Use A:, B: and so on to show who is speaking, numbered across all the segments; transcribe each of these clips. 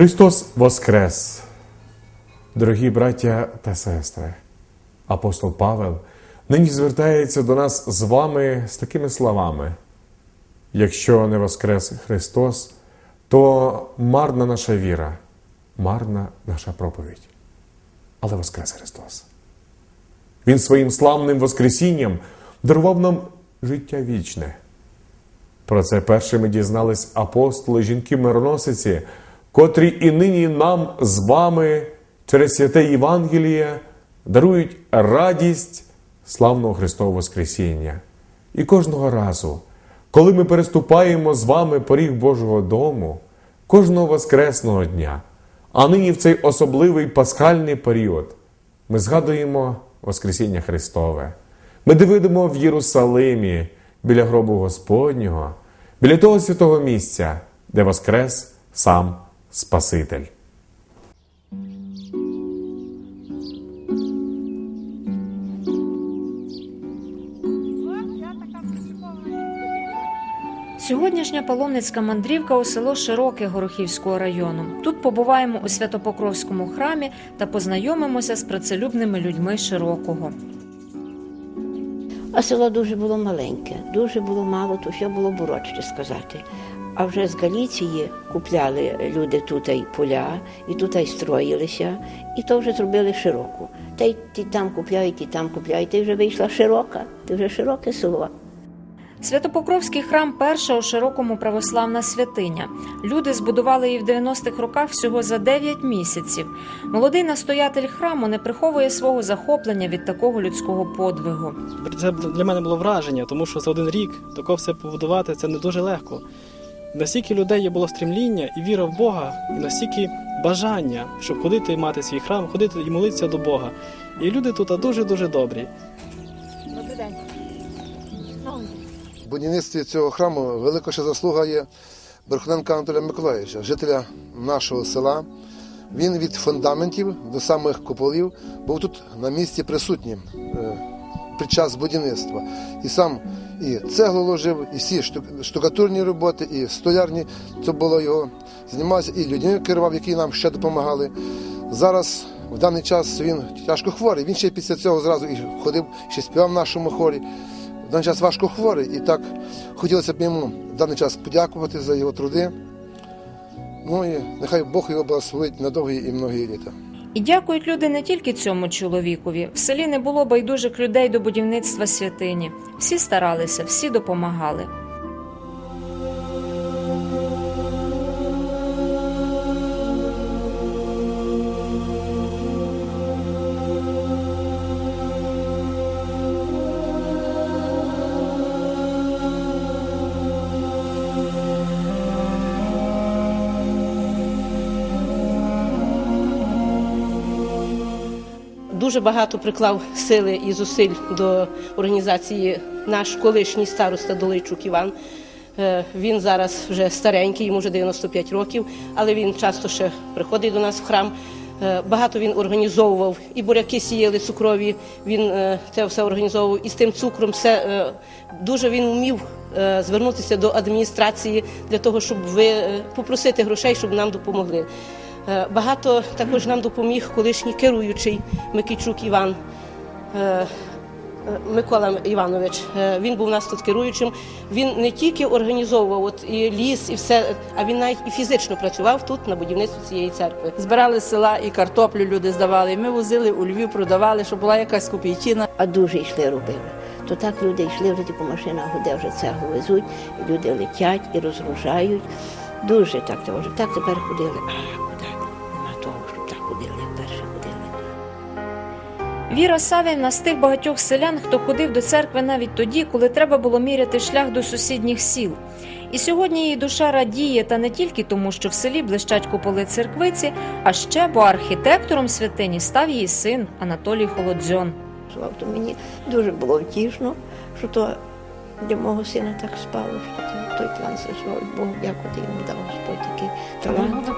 A: Христос Воскрес! Дорогі браття та сестри, апостол Павел нині звертається до нас з вами з такими словами: якщо не Воскрес Христос, то марна наша віра, марна наша проповідь. Але Воскрес Христос. Він своїм славним Воскресінням дарував нам життя вічне. Про це першими дізнались апостоли, жінки-мироносиці, котрі і нині нам з вами через святе Євангеліє дарують радість славного Христового Воскресіння. І кожного разу, коли ми переступаємо з вами поріг Божого дому, кожного Воскресного дня, а нині в цей особливий пасхальний період, ми згадуємо Воскресіння Христове. Ми дивимо в Єрусалимі біля гробу Господнього, біля того святого місця, де воскрес сам Спаситель.
B: Сьогоднішня паломницька мандрівка у село Широке Горохівського району. Тут побуваємо у Святопокровському храмі та познайомимося з працелюбними людьми Широкого.
C: А село дуже було маленьке, дуже було мало, то що було б сказати. А вже з Галіції купляли люди тут й поля, і тут й строїлися, і то вже зробили широку. Та й ті там купляють, і там купляють, і вже вийшла широка, це вже широке село.
B: Святопокровський храм перша у широкому православна святиня. Люди збудували її в 90-х роках всього за 9 місяців. Молодий настоятель храму не приховує свого захоплення від такого людського подвигу.
D: Це для мене було враження, тому що за один рік тако все побудувати це не дуже легко. Настільки людей було стремління і віра в Бога, і настільки бажання, щоб ходити і мати свій храм, ходити і молитися до Бога. І люди тут дуже-дуже добрі.
E: В будівництві цього храму велика ще заслуга є Верховенка Анатолія Миколаївича, жителя нашого села. Він від фундаментів до самих куполів був тут на місці присутнім е, під час будівництва. І сам і цеглу ложив, і всі шту- штукатурні роботи, і столярні. Це було його. Займався і людьми керував, які нам ще допомагали. Зараз в даний час він тяжко хворий. Він ще після цього зразу і ходив, ще співав в нашому хорі. В даний час важко хворий, і так хотілося б йому в даний час подякувати за його труди. Ну і нехай Бог його благословить на довгі і многі літа.
B: І дякують люди не тільки цьому чоловікові. В селі не було байдужих людей до будівництва святині. Всі старалися, всі допомагали.
F: Дуже багато приклав сили і зусиль до організації наш колишній староста Долийчук Іван. Е, Він зараз вже старенький, йому вже 95 років, але він часто ще приходить до нас в храм. Е, Багато він організовував, і буряки сіяли цукрові. Він е, це все організовував. І з тим цукром все дуже він вмів звернутися до адміністрації для того, щоб ви попросити грошей, щоб нам допомогли. Е, Багато також нам допоміг колишній керуючий Микичук Іван. е, е, Микола Іванович, він був у нас тут керуючим. Він не тільки організовував от і ліс, і все, а він навіть і фізично працював тут на будівництві цієї церкви.
G: Збирали з села і картоплю люди здавали. і Ми возили у Львів, продавали, щоб була якась копійчина.
C: А дуже йшли робили. То так люди йшли вже по машинах, де вже цеглу везуть, люди летять і розгружають. Дуже так вже. Так тепер ходили. А куди? Нема того, щоб так ходили, як перше ходили.
B: Віра Савівна з тих багатьох селян, хто ходив до церкви навіть тоді, коли треба було міряти шлях до сусідніх сіл. І сьогодні її душа радіє, та не тільки тому, що в селі блищать куполи церквиці, а ще бо архітектором святині став її син Анатолій Холодзьон.
C: Слава, То мені дуже було втішно, що то для мого сина так спало, що то- той план зайшов. Богу дякувати йому дав Господь такий талант.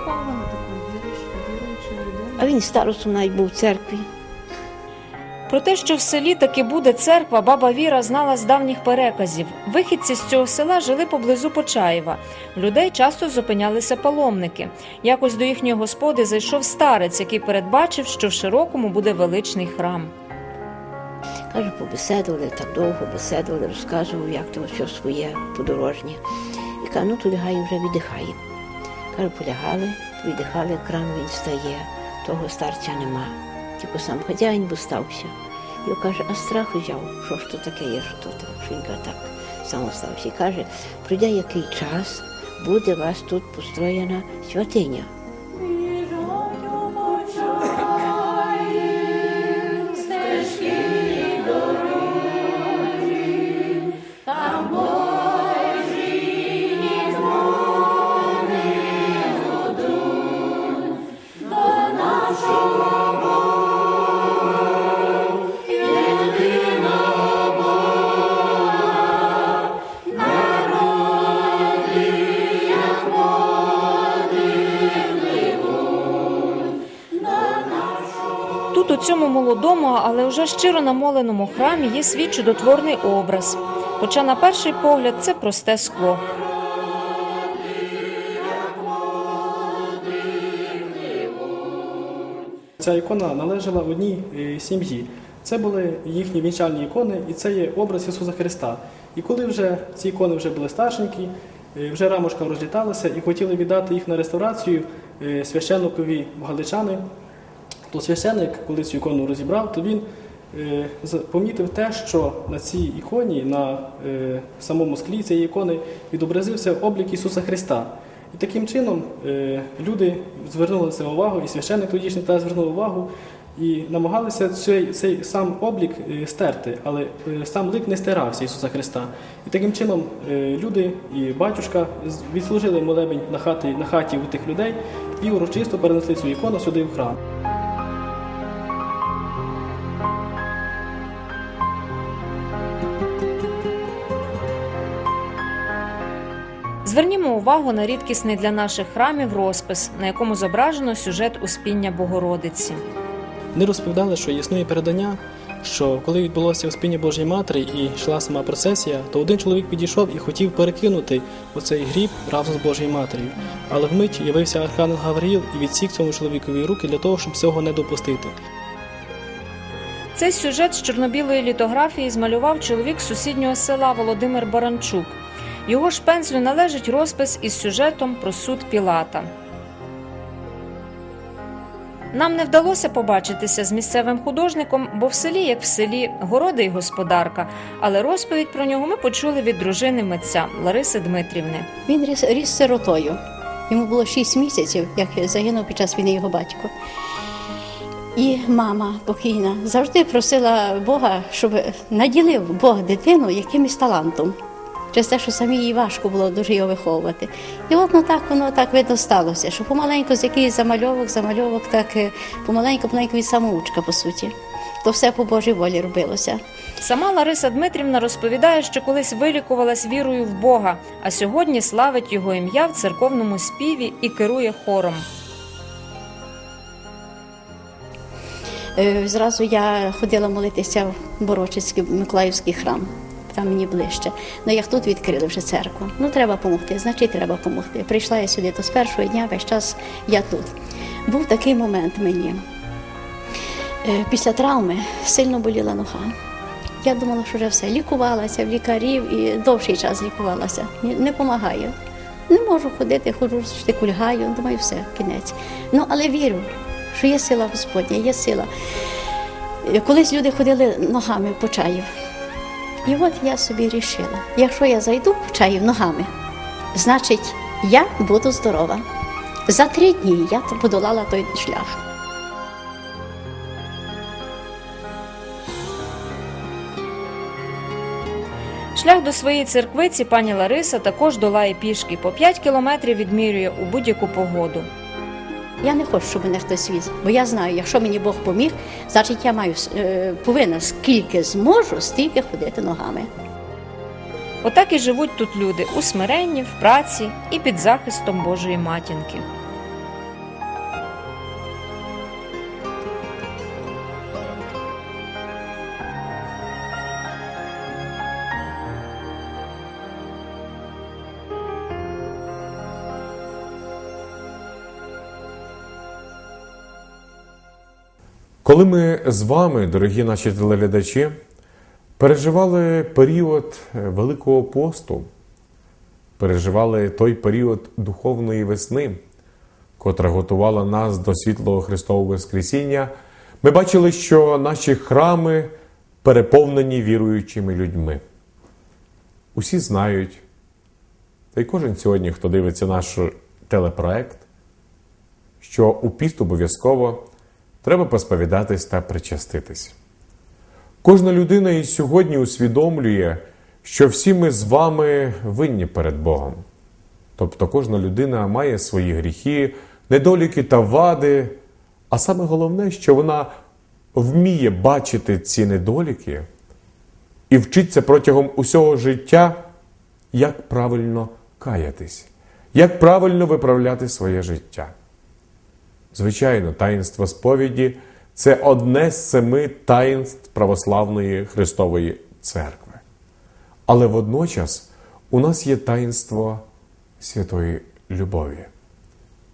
C: А він старостом навіть був в церкві.
B: Про те, що в селі таки буде церква, баба Віра знала з давніх переказів. Вихідці з цього села жили поблизу Почаєва. В людей часто зупинялися паломники. Якось до їхньої господи зайшов старець, який передбачив, що в широкому буде величний храм.
C: Каже, побеседували, так довго беседували, розказував, як то все своє подорожнє. І каже, ну то лягай вже віддихай. Каже, полягали, віддихали, кран він стає, того старця нема. Тільки сам хазяїн би стався. І каже, а страх взяв, що ж то таке є, що то що так сам стався. І каже, прийде який час, буде вас тут построєна святиня.
B: Тут, у цьому молодому, але вже щиро намоленому храмі, є свій чудотворний образ. Хоча, на перший погляд, це просте скло.
D: Ця ікона належала одній е, сім'ї. Це були їхні вінчальні ікони, і це є образ Ісуса Христа. І коли вже ці ікони вже були старшенькі, е, вже рамушка розліталася і хотіли віддати їх на реставрацію е, священникові галичани, то священник, коли цю ікону розібрав, то він е, помітив те, що на цій іконі, на е, самому склі цієї ікони відобразився облік Ісуса Христа. І таким чином е, люди звернули це увагу, і священник тодішній теж звернув увагу, і намагалися цей, цей сам облік стерти, але сам лик не стирався Ісуса Христа. І таким чином люди і батюшка відслужили молебень на хаті, на хаті у тих людей і урочисто перенесли цю ікону сюди в храм.
B: Увагу на рідкісний для наших храмів розпис, на якому зображено сюжет Успіння Богородиці.
D: Вони розповідали, що існує передання, що коли відбулося Успіння Божої Матері і йшла сама процесія, то один чоловік підійшов і хотів перекинути оцей гріб разом з Божою Матір'ю. Але вмить явився Архангел Гавриїл і відсік цьому чоловікові руки для того, щоб цього не допустити.
B: Цей сюжет з чорнобілої літографії змалював чоловік з сусіднього села Володимир Баранчук. Його ж пензлю належить розпис із сюжетом про суд Пілата. Нам не вдалося побачитися з місцевим художником, бо в селі, як в селі, городи й господарка. Але розповідь про нього ми почули від дружини митця Лариси Дмитрівни.
H: Він ріс, ріс сиротою. Йому було 6 місяців, як загинув під час війни його батько. І мама покійна завжди просила Бога, щоб наділив Бог дитину якимось талантом. Через те, що самі їй важко було дуже його виховувати. І от ну, так воно так видно сталося, що помаленьку з якихось замальовок, замальовок, так е, помаленьку, помаленьку від самоучка, по суті. То все по Божій волі робилося.
B: Сама Лариса Дмитрівна розповідає, що колись вилікувалась вірою в Бога, а сьогодні славить його ім'я в церковному співі і керує хором.
H: Е, Зразу я ходила молитися в Борочицький Миколаївський храм. Там мені ближче. Ну як тут відкрили вже церкву. Ну треба допомогти, значить треба допомогти. Прийшла я сюди, то з першого дня весь час я тут. Був такий момент мені. Е, Після травми сильно боліла нога. Я думала, що вже все. Лікувалася в лікарів і довший час лікувалася. Не допомагає. Не можу ходити, ходжу, кульгаю, думаю, все, кінець. Ну, але вірю, що є сила Господня, є сила. Е, Колись люди ходили ногами по чаїв. І от я собі рішила, якщо я зайду в чаїв ногами, значить я буду здорова. За три дні я подолала той шлях.
B: Шлях до своєї церквиці пані Лариса також долає пішки. По 5 кілометрів відмірює у будь-яку погоду.
H: Я не хочу, щоб мене хтось віз, бо я знаю, якщо мені Бог поміг, значить я маю е, повинна скільки зможу, стільки ходити ногами.
B: Отак і живуть тут люди у смиренні, в праці і під захистом Божої матінки.
A: Коли ми з вами, дорогі наші телеглядачі, переживали період е, Великого посту, переживали той період духовної весни, котра готувала нас до світлого Христового Воскресіння, ми бачили, що наші храми переповнені віруючими людьми. Усі знають, та й кожен сьогодні, хто дивиться наш телепроект, що у піст обов'язково треба посповідатись та причаститись. Кожна людина і сьогодні усвідомлює, що всі ми з вами винні перед Богом. Тобто кожна людина має свої гріхи, недоліки та вади, а саме головне, що вона вміє бачити ці недоліки і вчиться протягом усього життя, як правильно каятись, як правильно виправляти своє життя. Звичайно, таїнство сповіді це одне з семи таїнств православної Христової Церкви. Але водночас у нас є таїнство святої любові,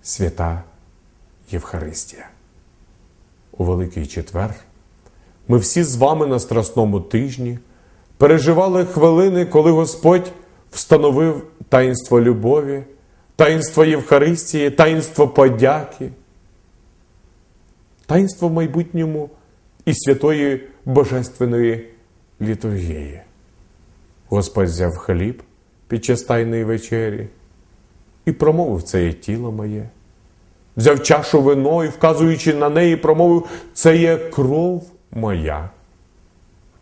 A: свята Євхаристія. У Великий Четвер ми всі з вами на Страсному тижні переживали хвилини, коли Господь встановив таїнство любові, таїнство Євхаристії, таїнство подяки таїнство в майбутньому і святої Божественної літургії. Господь взяв хліб під час Тайної вечері і промовив це є тіло моє. Взяв чашу вино і, вказуючи на неї, промовив це є кров моя.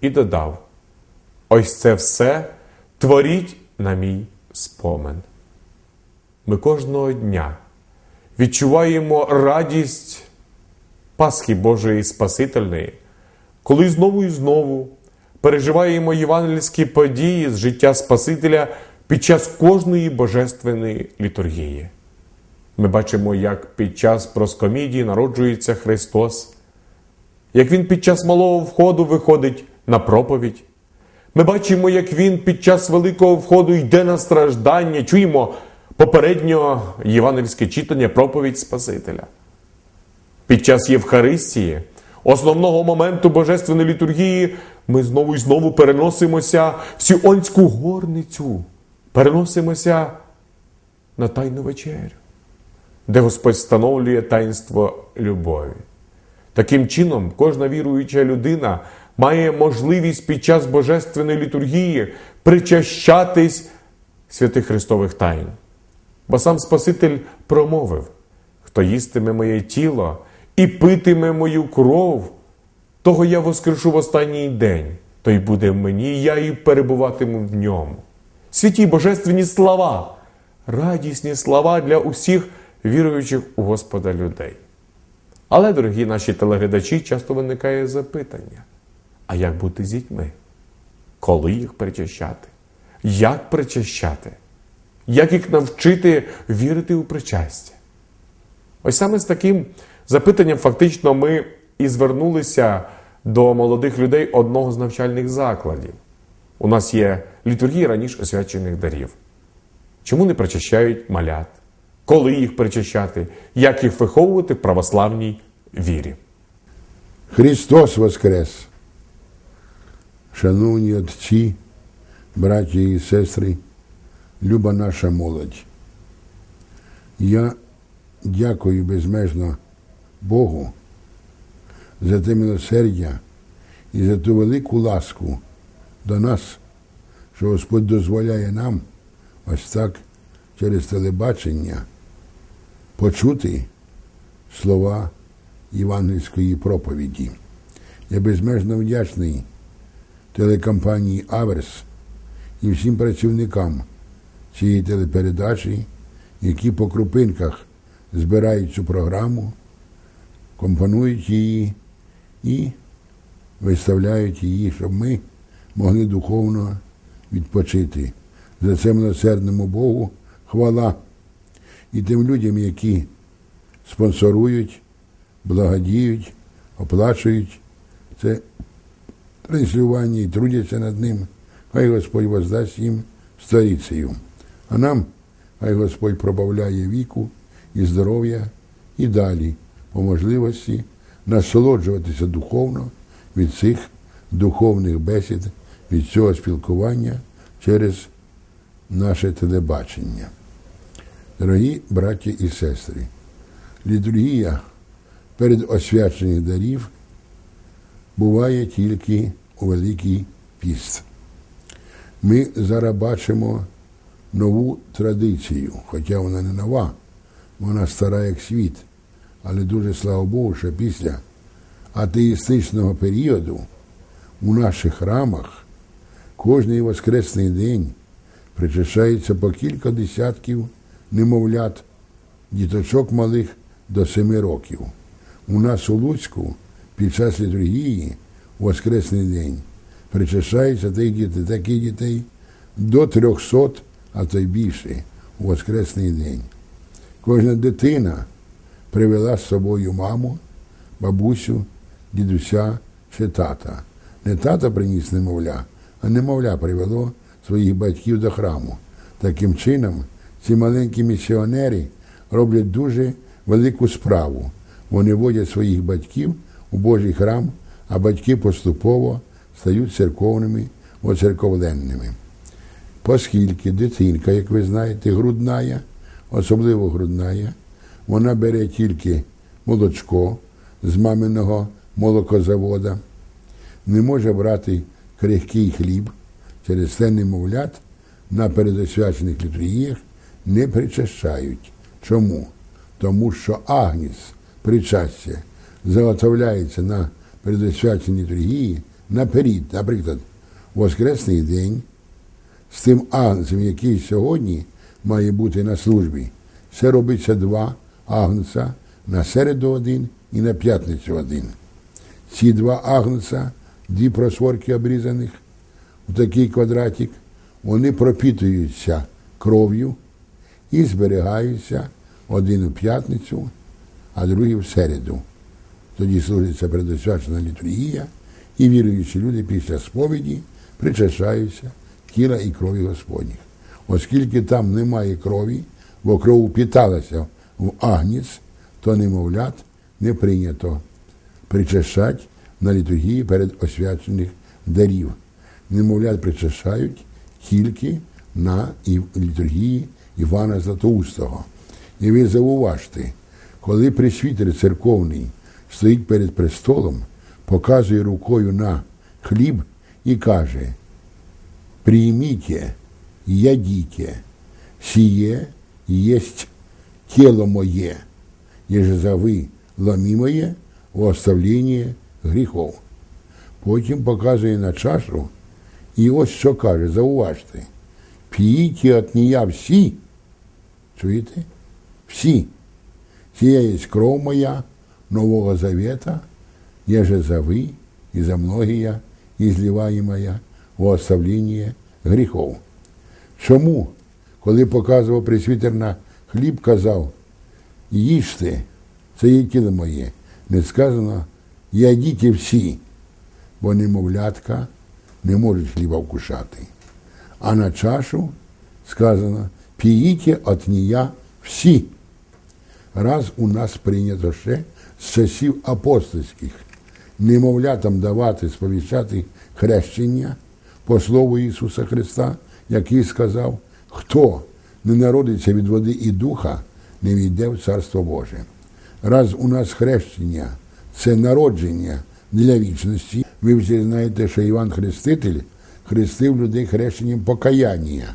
A: І додав: ось це все творіть на мій спомин. Ми кожного дня відчуваємо радість Пасхи Божої Спасительної, коли знову і знову переживаємо євангельські події з життя Спасителя під час кожної божественної літургії. Ми бачимо, як під час проскомідії народжується Христос, як Він під час малого входу виходить на проповідь. Ми бачимо, як Він під час великого входу йде на страждання, чуємо попереднього євангельське читання, проповідь Спасителя. Під час Євхаристії, основного моменту Божественної літургії, ми знову і знову переносимося в Сіонську горницю, переносимося на Тайну вечерю, де Господь встановлює таїнство любові. Таким чином, кожна віруюча людина має можливість під час Божественної літургії причащатись святих Христових тайн. Бо сам Спаситель промовив: хто їстиме моє тіло і питиме мою кров, того я воскрешу в останній день, той буде в мені, я і перебуватиму в ньому. Святі божественні слова, радісні слова для усіх віруючих у Господа людей. Але, дорогі наші телеглядачі, часто виникає запитання: а як бути з дітьми? Коли їх причащати? Як причащати? Як їх навчити вірити у причастя? Ось саме з таким запитанням фактично ми і звернулися до молодих людей одного з навчальних закладів. У нас є літургія раніше освячених дарів. Чому не причащають малят? Коли їх причащати? Як їх виховувати в православній вірі?
I: Христос Воскрес! Шановні отці, браті і сестри, люба наша молодь. Я дякую безмежно Богу за те милосердя і за ту велику ласку до нас, що Господь дозволяє нам ось так через телебачення почути слова євангельської проповіді. Я безмежно вдячний телекомпанії Аверс і всім працівникам цієї телепередачі, які по крупинках збирають цю програму, компонують її і виставляють її, щоб ми могли духовно відпочити. За це милосердному Богу хвала і тим людям, які спонсорують, благодіють, оплачують це транслювання і трудяться над ним. Хай Господь воздасть їм старицею. А нам хай Господь пробавляє віку і здоров'я і далі, по можливості, насолоджуватися духовно від цих духовних бесід, від цього спілкування через наше телебачення. Дорогі браті і сестри, літургія перед освячених дарів буває тільки у Великий піст. Ми зараз бачимо нову традицію, хоча вона не нова, вона стара як світ. Але дуже слава Богу, що після атеїстичного періоду у наших храмах кожний воскресний день причащається по кілька десятків немовлят, діточок малих до семи років. У нас у Луцьку під час літургії у Воскресний день причащається тих дітей, таких дітей до 300, а то й більше у Воскресний день. Кожна дитина привела з собою маму, бабусю, дідуся чи тата. Не тата приніс немовля, а немовля привело своїх батьків до храму. Таким чином, ці маленькі місіонери роблять дуже велику справу. Вони водять своїх батьків у Божий храм, а батьки поступово стають церковними оцерковленними. Оскільки дитинка, як ви знаєте, грудная, особливо грудная, вона бере тільки молочко з маминого молокозавода, не може брати крихкий хліб, через це немовлят на передосвячених літургіях не причащають. Чому? Тому що агніс причастя заготовляється на передосвяченій літургії наперед, наприклад, Воскресний день з тим агнцем, який сьогодні має бути на службі. Це робиться два агнца на середу один і на п'ятницю один. Ці два агнца, дві просворки обрізаних у такий квадратик, вони пропітуються кров'ю і зберігаються один у п'ятницю, а другий в середу. Тоді служиться предосвячена літургія, і віруючі люди після сповіді причащаються тіла і крові Господніх. Оскільки там немає крові, бо кров упіталася в агніс, то немовлят не прийнято причащать на літургії перед освячених дарів. Немовлят причащають тільки на літургії Івана Златоустого. І ви зауважте, коли присвітер церковний стоїть перед престолом, показує рукою на хліб і каже: Прийміть, ядіть, сіє єсть тіло моє, єже за ломимое у оставлення гріхов. Потім показує на чашу, і ось що каже, зауважте, п'їть от нея всі, чуєте? Всі. Сія є кров моя Нового Завета, еже за ви і за многія, изливаемая у оставлення гріхов. Чому, коли показував присвітер на хліб, казав, їжте, це є тіло моє, не сказано, ядіть всі, бо немовлятка не можуть хліба вкушати. А на чашу сказано, п'їть от нея всі. Раз у нас прийнято ще з часів апостольських немовлятам давати сповіщати хрещення по слову Ісуса Христа, який сказав, хто не народиться від води і духа, не війде в Царство Боже. Раз у нас хрещення це народження для вічності, ви всі знаєте, що Іван Хреститель хрестив людей хрещенням покаяння,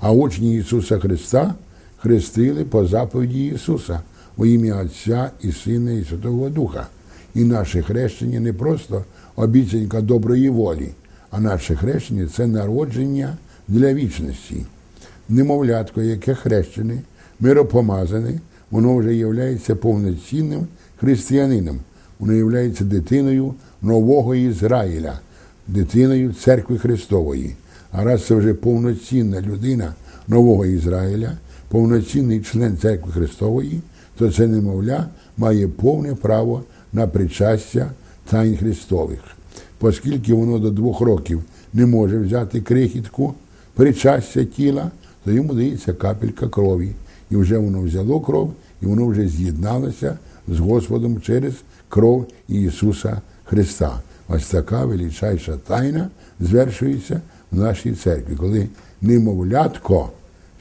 I: а учні Ісуса Христа хрестили по заповіді Ісуса во ім'я Отця і Сина, і Святого Духа. І наше хрещення не просто обіцянка доброї волі, а наше хрещення це народження для вічності. Немовлятко, яке хрещене, миропомазане, воно вже є повноцінним християнином, воно є дитиною нового Ізраїля, дитиною церкви Христової. А раз це вже повноцінна людина нового Ізраїля, повноцінний член церкви Христової, то це немовля має повне право на причастя тайн Христових, оскільки воно до двох років не може взяти крихітку причастя тіла, то йому дається капелька крові. І вже воно взяло кров, і воно вже з'єдналося з Господом через кров Ісуса Христа. Ось така величайша тайна звершується в нашій церкві, коли немовлятко,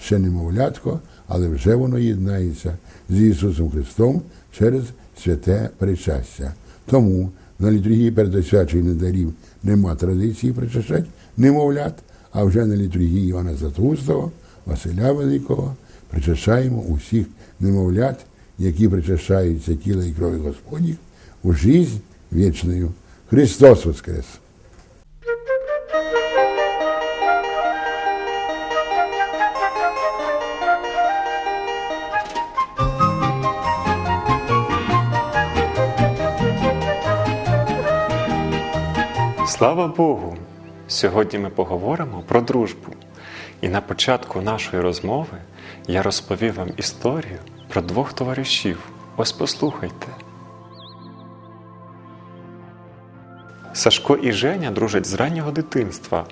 I: ще немовлятко, але вже воно єднається з Ісусом Христом через святе причастя. Тому на літургії перед освяченням дарів нема традиції причащати немовлят, а вже на літургії Івана Златоустого, Василя Великого причащаємо усіх немовлят, які причащаються тіла і крові Господніх у жизнь вічною. Христос Воскрес!
J: Слава Богу! Сьогодні ми поговоримо про дружбу. І на початку нашої розмови я розповів вам історію про двох товаришів. Ось послухайте. Сашко і Женя дружать з раннього дитинства,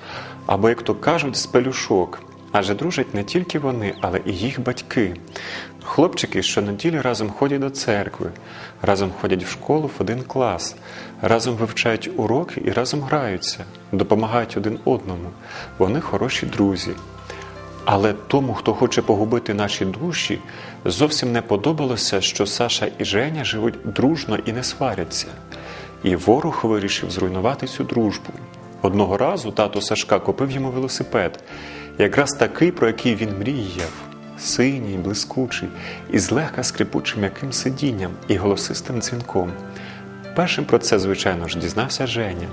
J: або, як то кажуть, з пелюшок. Адже дружать не тільки вони, але і їх батьки. Хлопчики щонеділі разом ходять до церкви, разом ходять в школу в один клас, разом вивчають уроки і разом граються, допомагають один одному. Вони хороші друзі. Але тому, хто хоче погубити наші душі, зовсім не подобалося, що Саша і Женя живуть дружно і не сваряться. І ворог вирішив зруйнувати цю дружбу. Одного разу тато Сашка купив йому велосипед, якраз такий, про який він мріяв синій, блискучий, і злегка скрипучим м'яким сидінням і голосистим дзвінком. Першим про це, звичайно ж, дізнався Женя.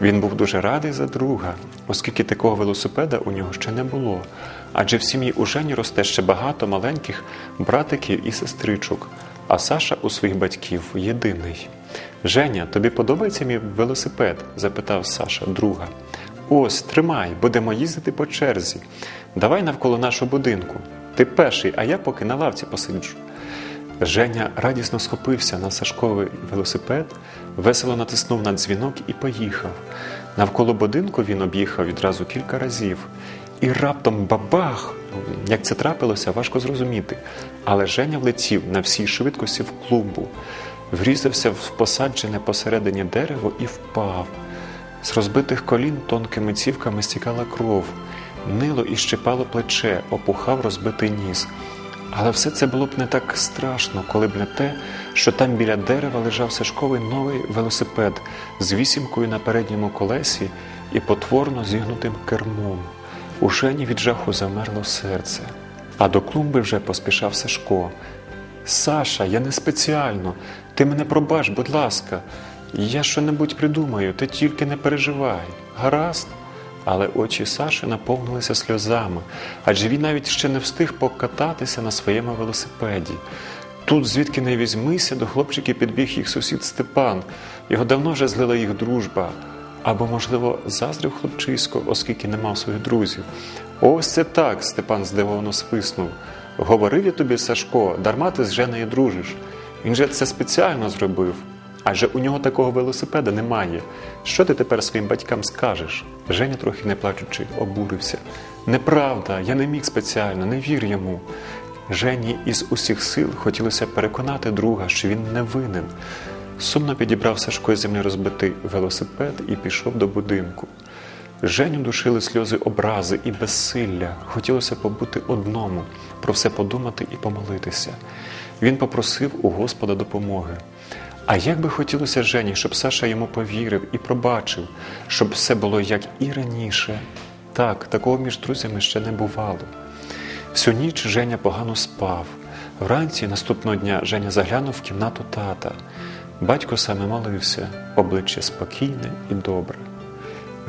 J: Він був дуже радий за друга, оскільки такого велосипеда у нього ще не було. Адже в сім'ї у Жені росте ще багато маленьких братиків і сестричок, а Саша у своїх батьків єдиний. Женя, тобі подобається мій велосипед? запитав Саша друга. Ось, тримай, будемо їздити по черзі. Давай навколо нашого будинку. Ти перший, а я поки на лавці посиджу. Женя радісно схопився на Сашковий велосипед, весело натиснув на дзвінок і поїхав. Навколо будинку він об'їхав відразу кілька разів. І раптом бабах! Як це трапилося, важко зрозуміти. Але Женя влетів на всій швидкості в клумбу, врізався в посаджене посередині дерево і впав. З розбитих колін тонкими цівками стікала кров, нило і щипало плече, опухав розбитий ніс. Але все це було б не так страшно, коли б не те, що там біля дерева лежав Сашковий новий велосипед з вісімкою на передньому колесі і потворно зігнутим кермом. У Жені від жаху замерло серце, а до клумби вже поспішав Сашко. Саша, я не спеціально. Ти мене пробач, будь ласка. Я що-небудь придумаю, ти тільки не переживай. Гаразд. Але очі Саші наповнилися сльозами, адже він навіть ще не встиг покататися на своєму велосипеді. Тут, звідки не візьмися, до хлопчиків підбіг їх сусід Степан. Його давно вже злила їх дружба. Або, можливо, заздрив хлопчисько, оскільки не мав своїх друзів. Ось це так, Степан здивовано свиснув. Говорив я тобі, Сашко, дарма ти з Женею дружиш. Він же це спеціально зробив. Адже у нього такого велосипеда немає. Що ти тепер своїм батькам скажеш? Женя, трохи не плачучи, обурився. Неправда, я не міг спеціально, не вір йому. Жені із усіх сил хотілося переконати друга, що він не винен. Сумно підібрав Сашко з землі розбитий велосипед і пішов до будинку. Женю душили сльози образи і безсилля. Хотілося побути одному, про все подумати і помолитися. Він попросив у Господа допомоги. А як би хотілося Жені, щоб Саша йому повірив і пробачив, щоб все було як і раніше. Так, такого між друзями ще не бувало. Всю ніч Женя погано спав. Вранці наступного дня Женя заглянув в кімнату тата. Батько саме молився, обличчя спокійне і добре.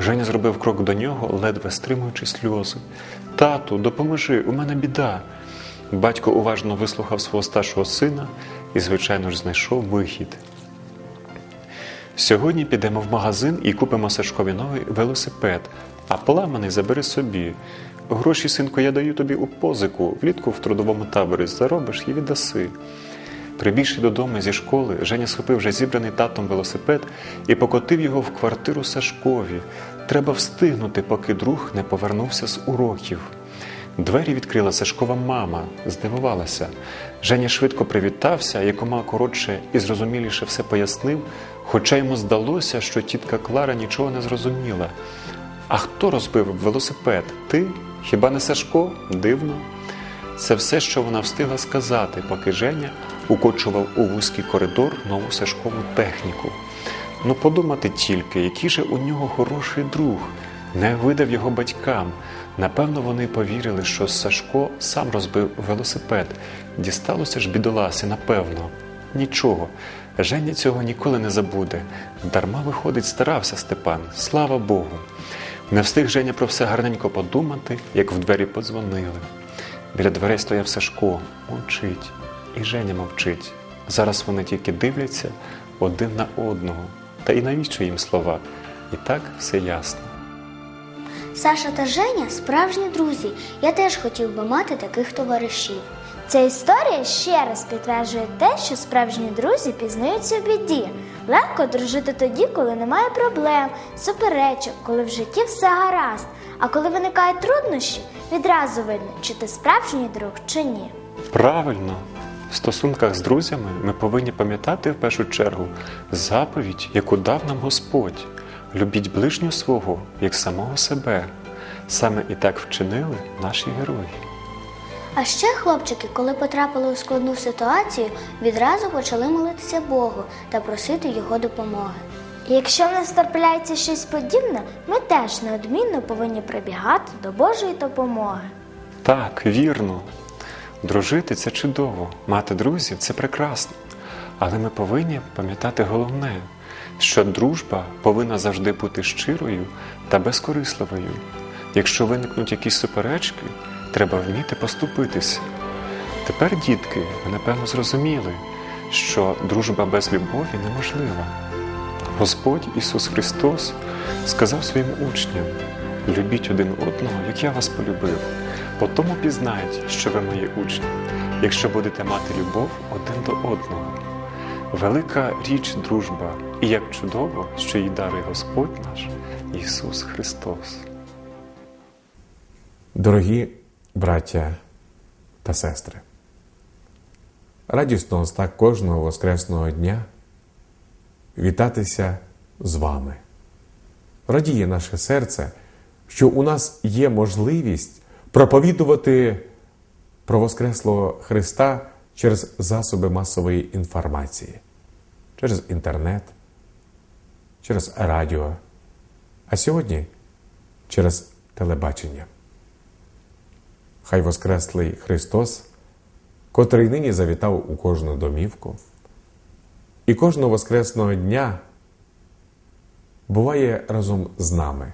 J: Женя зробив крок до нього, ледве стримуючи сльози. Тату, допоможи, у мене біда. Батько уважно вислухав свого старшого сина і, звичайно ж, знайшов вихід. Сьогодні підемо в магазин і купимо Сашкові новий велосипед, а поламаний забери собі. Гроші, синку, я даю тобі у позику, влітку в трудовому таборі заробиш і віддаси. Прибігши додому зі школи, Женя схопив вже зібраний татом велосипед і покотив його в квартиру Сашкові. Треба встигнути, поки друг не повернувся з уроків. Двері відкрила Сашкова мама, здивувалася. Женя швидко привітався, якома коротше і зрозуміліше все пояснив, хоча йому здалося, що тітка Клара нічого не зрозуміла. А хто розбив велосипед? Ти? Хіба не Сашко? Дивно. Це все, що вона встигла сказати, поки Женя укочував у вузький коридор нову Сашкову техніку. Ну, подумати тільки, який же у нього хороший друг, не видав його батькам. Напевно, вони повірили, що Сашко сам розбив велосипед. Дісталося ж бідоласі, напевно. Нічого. Женя цього ніколи не забуде. Дарма виходить, старався Степан, слава Богу. Не встиг Женя про все гарненько подумати, як в двері подзвонили. Біля дверей стояв Сашко, мовчить, і Женя мовчить. Зараз вони тільки дивляться один на одного. Та і навіщо їм слова? І так все ясно.
K: Саша та Женя справжні друзі. Я теж хотів би мати таких товаришів. Ця історія ще раз підтверджує те, що справжні друзі пізнаються в біді. Легко дружити тоді, коли немає проблем, суперечок, коли в житті все гаразд. А коли виникають труднощі, відразу видно, чи ти справжній друг, чи ні.
J: Правильно, в стосунках з друзями ми повинні пам'ятати в першу чергу заповідь, яку дав нам Господь. Любіть ближнього свого, як самого себе. Саме і так вчинили наші герої.
K: А ще хлопчики, коли потрапили у складну ситуацію, відразу почали молитися Богу та просити його допомоги. І якщо в нас трапляється щось подібне, ми теж неодмінно повинні прибігати до Божої допомоги.
J: Так, вірно. Дружити це чудово, мати друзів це прекрасно. Але ми повинні пам'ятати головне, що дружба повинна завжди бути щирою та безкорисливою. Якщо виникнуть якісь суперечки, треба вміти поступитися. Тепер, дітки, ви напевно зрозуміли, що дружба без любові неможлива. Господь Ісус Христос сказав своїм учням: любіть один одного, як я вас полюбив. По тому пізнають, що ви мої учні, якщо будете мати любов один до одного. Велика річ дружба, і як чудово, що її дарує Господь наш Ісус Христос.
A: Дорогі браття та сестри, радісно так кожного воскресного дня вітатися з вами. Радіє наше серце, що у нас є можливість проповідувати про Воскреслого Христа через засоби масової інформації, через інтернет, через радіо, а сьогодні через телебачення. Хай Воскреслий Христос, котрий нині завітав у кожну домівку, і кожного Воскресного дня буває разом з нами,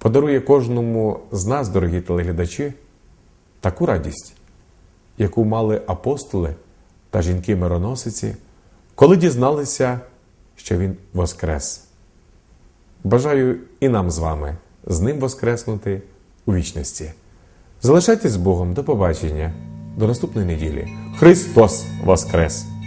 A: подарує кожному з нас, дорогі телеглядачі, таку радість, яку мали апостоли та жінки-мироносиці, коли дізналися, що Він Воскрес. Бажаю і нам з вами з ним воскреснути у вічності. Залишайтесь з Богом, до побачення, до наступної неділі. Христос Воскрес!